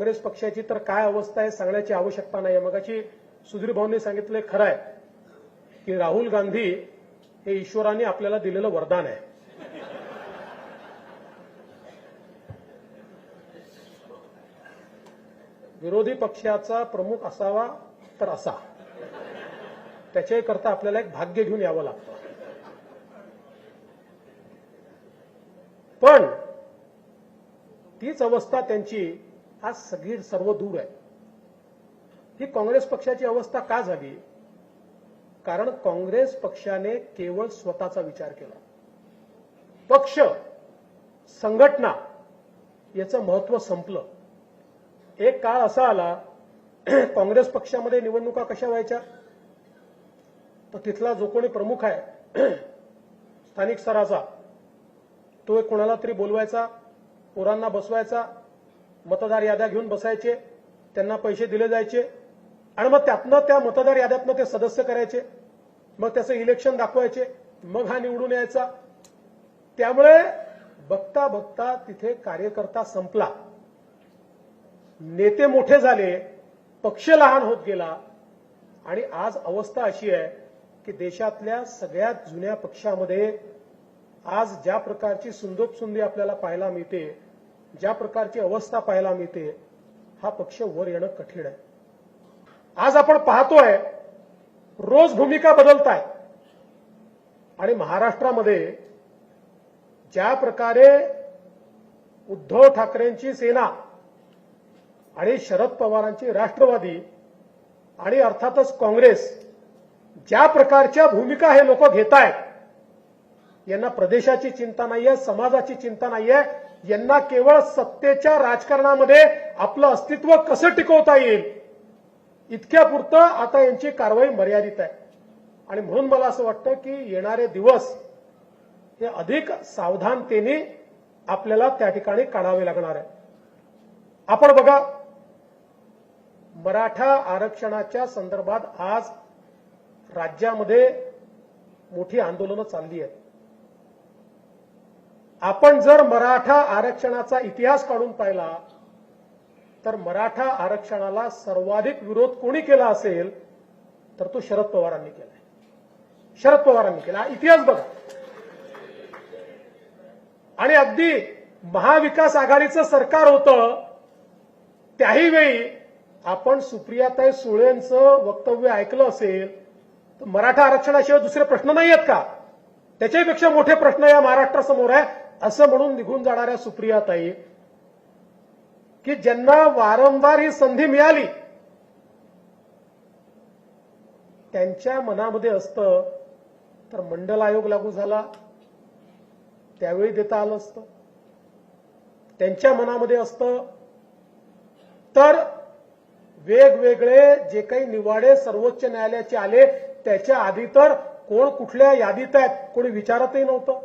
काँग्रेस पक्षाची तर काय अवस्था आहे सांगण्याची आवश्यकता नाही. मगाशी सुधीर भाऊंनी सांगितलं खरं आहे की राहुल गांधी हे ईश्वराने आपल्याला दिलेलं वरदान आहे. विरोधी पक्षाचा प्रमुख असावा तर असा. त्याच्याकरता आपल्याला एक भाग्य घेऊन यावं लागतं. पण तीच अवस्था त्यांची आज सगळी सर्व दूर आहे. ही काँग्रेस पक्षाची अवस्था का झाली? कारण काँग्रेस पक्षाने केवळ स्वतःचा विचार केला. पक्ष संघटना याचं महत्त्व संपलं. एक काळ असा आला काँग्रेस पक्षामध्ये निवडणुका कशा व्हायच्या? तर तिथला जो कोणी प्रमुख आहे स्थानिक स्तराचा तो एक कोणाला तरी बोलवायचा पोरांना बसवायचा मतदार याद्या घेऊन बसायचे त्यांना पैसे दिले जायचे आणि मग त्यातनं त्या मतदार याद्यातनं ते सदस्य करायचे. मग त्याचं इलेक्शन दाखवायचे मग हा निवडून यायचा. त्यामुळे बघता बघता तिथे कार्यकर्ता संपला. नेते मोठे झाले पक्ष लहान होत गेला आणि आज अवस्था अशी आहे की देशातल्या सगळ्यात जुन्या पक्षामध्ये आज ज्या प्रकारची सुंदोपसुंदी आपल्याला पाहायला मिळते ज्या प्रकारची अवस्था पाहायला मिळते हा पक्ष वर येणं कठीण आहे. आज आपण पाहतोय रोज भूमिका बदलताय. आणि महाराष्ट्रामध्ये ज्या प्रकारे उद्धव ठाकरेंची सेना आणि शरद पवारांची राष्ट्रवादी आणि अर्थातच काँग्रेस ज्या प्रकारच्या भूमिका हे लोक घेत आहेत यांना प्रदेशाची चिंता नाहीये समाजाची चिंता नाहीये. यांना केवळ सत्तेच्या राजकारणामध्ये आपलं अस्तित्व कसं टिकवता येईल? इतक्यापुरतं आता यांची कारवाई मर्यादित आहे. आणि म्हणून मला असं वाटतं की येणारे दिवस हे अधिक सावधानतेने आपल्याला त्या ठिकाणी काढावे लागणार आहे. आपण बघा मराठा आरक्षणाच्या संदर्भात आज राज्यामध्ये मोठी आंदोलनं चालली आहेत. आपण जर मराठा आरक्षणाचा इतिहास काढून पाहिला तर मराठा आरक्षणाला सर्वाधिक विरोध कोणी केला असेल तर तो शरद पवारांनी केलाय शरद पवारांनी केला. इतिहास बघा. आणि अगदी महाविकास आघाडीचं सरकार होतं त्याही वेळी आपण सुप्रियाताई सुळेंचं वक्तव्य ऐकलं असेल तर मराठा आरक्षणाशिवाय दुसरे प्रश्न नाही आहेत का? त्याच्यापेक्षा मोठे प्रश्न या महाराष्ट्रासमोर आहे असं म्हणून निघून जाणाऱ्या सुप्रियाताई की ज्यांना वारंवार ही संधी मिळाली त्यांच्या मनामध्ये असतं तर मंडल आयोग लागू झाला त्यावेळी देता आलं असतं. त्यांच्या मनामध्ये असतं तर वेगवेगळे जे काही निवाडे सर्वोच्च न्यायालयाचे आले त्याच्या आधी तर कोण कुठल्या यादीत आहेत कोणी विचारतही नव्हतं.